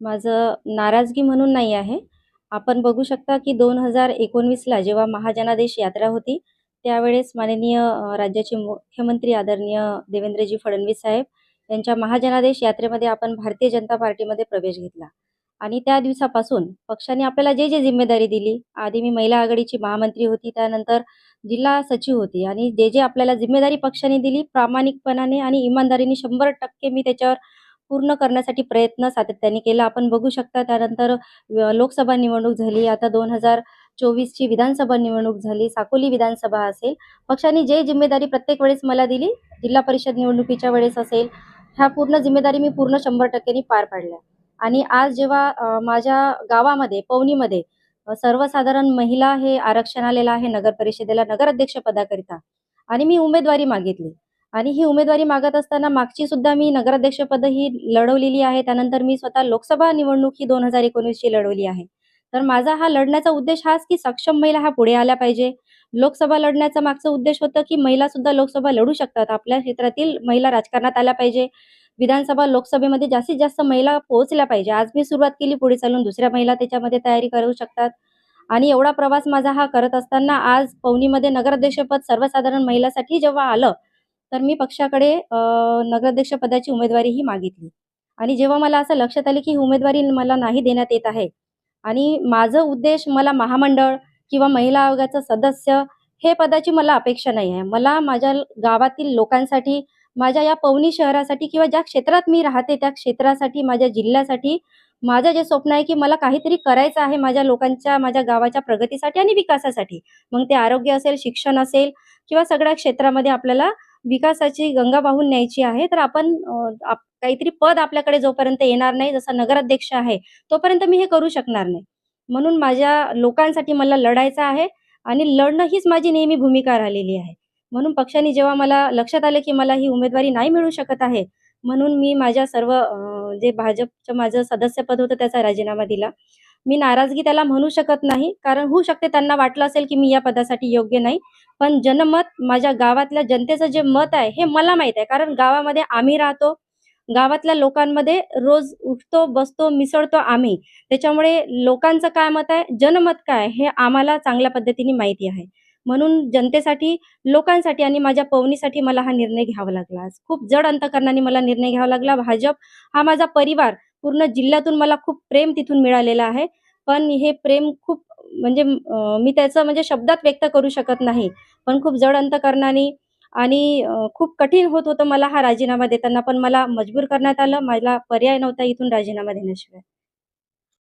माझं नाराजगी म्हणून नाही आहे. आपण बघू शकता की दोन हजार एकोणवीसला जेव्हा महाजनादेश यात्रा होती त्यावेळेस माननीय राज्याचे मुख्यमंत्री आदरणीय देवेंद्रजी फडणवीस साहेब यांच्या महाजनादेश यात्रेमध्ये आपण भारतीय जनता पार्टीमध्ये प्रवेश घेतला. आणि त्या दिवसापासून पक्षाने आपल्याला जे जे जिम्मेदारी दिली आधी मी महिला आघाडीची महामंत्री होती त्यानंतर जिल्हा सचिव होती आणि जे जे आपल्याला जिम्मेदारी पक्षाने दिली प्रामाणिकपणाने आणि इमानदारीने शंभर टक्के मी त्याच्यावर पूर्ण करण्यासाठी प्रयत्न सातत्याने केला. आपण बघू शकता त्यानंतर लोकसभा निवडणूक झाली. आता दोन हजार चोवीसची विधानसभा निवडणूक झाली. साकोली विधानसभा असेल. पक्षाने जे जिम्मेदारी प्रत्येक वेळेस मला दिली जिल्हा परिषद निवडणुकीच्या वेळेस असेल ह्या पूर्ण जिम्मेदारी मी पूर्ण शंभर टक्क्यांनी पार पाडल्या. आणि आज जेव्हा माझ्या गावामध्ये पवनीमध्ये सर्वसाधारण महिला हे आरक्षण आलेलं आहे नगर परिषदेला नगराध्यक्ष पदाकरिता आणि मी उमेदवारी मागितली आणि ही उमेदवारी मागत असताना मागची सुद्धा मी नगराध्यक्षपद ही लढवलेली आहे. त्यानंतर मी स्वतः लोकसभा निवडणूक ही दोन हजार एकोणीसची लढवली आहे. तर माझा हा लढण्याचा उद्देश हाच की सक्षम महिला हा पुढे आल्या पाहिजे. लोकसभा लढण्याचा मागचा उद्देश होतं की महिला सुद्धा लोकसभा लढू शकतात. आपल्या क्षेत्रातील महिला राजकारणात आल्या पाहिजे. विधानसभा लोकसभेमध्ये जास्तीत जास्त महिला पोहोचल्या पाहिजे. आज मी सुरुवात केली पुढे चालून दुसऱ्या महिला त्याच्यामध्ये तयारी करू शकतात. आणि एवढा प्रवास माझा हा करत असताना आज पवनीमध्ये नगराध्यक्षपद सर्वसाधारण महिलासाठी जेव्हा आलं तर मी पक्षाकडे नगराध्यक्ष पदाची उमेदवारी ही मागितली. आणि जेव्हा मला असं लक्षात आलं की ही उमेदवारी मला नाही देण्यात येत आहे आणि माझं उद्देश मला महामंडळ किंवा महिला आयोगाचं सदस्य हे पदाची मला अपेक्षा नाही आहे. मला माझ्या गावातील लोकांसाठी माझ्या या पवनी शहरासाठी किंवा ज्या क्षेत्रात मी राहते त्या क्षेत्रासाठी माझ्या जिल्ह्यासाठी माझं जे स्वप्न आहे की मला काहीतरी करायचं आहे माझ्या लोकांच्या माझ्या गावाच्या प्रगतीसाठी आणि विकासासाठी. मग ते आरोग्य असेल शिक्षण असेल किंवा सगळ्या क्षेत्रामध्ये आपल्याला विकासाची गंगा वाहून न्यायची आहे तर आपण काहीतरी पद आपल्याकडे जोपर्यंत येणार नाही जसा नगराध्यक्ष आहे तोपर्यंत मी हे करू शकणार नाही. म्हणून माझ्या लोकांसाठी मला लढायचं आहे आणि लढणं हीच माझी नेहमी भूमिका राहिलेली आहे. म्हणून पक्षाने जेव्हा मला लक्षात आलं की मला ही उमेदवारी नाही मिळू शकत आहे म्हणून मी माझ्या सर्व जे भाजपचं माझं सदस्यपद होतं त्याचा राजीनामा दिला. मी नाराजगी त्याला म्हणू शकत नाही कारण होऊ शकते त्यांना वाटलं असेल की मी या पदासाठी योग्य नाही. पण जनमत माझ्या गावातल्या जनतेचं जे मत आहे हे मला माहीत आहे. कारण गावामध्ये आम्ही राहतो गावातल्या लोकांमध्ये रोज उठतो बसतो मिसळतो आम्ही. त्याच्यामुळे लोकांचं काय मत आहे जनमत काय हे आम्हाला चांगल्या पद्धतीने माहिती आहे. म्हणून जनतेसाठी लोकांसाठी आणि माझ्या पवनीसाठी मला हा निर्णय घ्यावा लागला. खूप जड अंतकरणाने मला निर्णय घ्यावा लागला. भाजप हा माझा परिवार पूर्ण जिल्ह्यातून मला खूप प्रेम तिथून मिळालेलं आहे. पण हे प्रेम खूप म्हणजे मी त्याचं म्हणजे शब्दात व्यक्त करू शकत नाही. पण खूप जड अंतकरणाने आणि खूप कठीण होत होतं मला हा राजीनामा देताना. पण मला मजबूर करण्यात आलं. मला पर्याय नव्हता इथून राजीनामा देण्याशिवाय.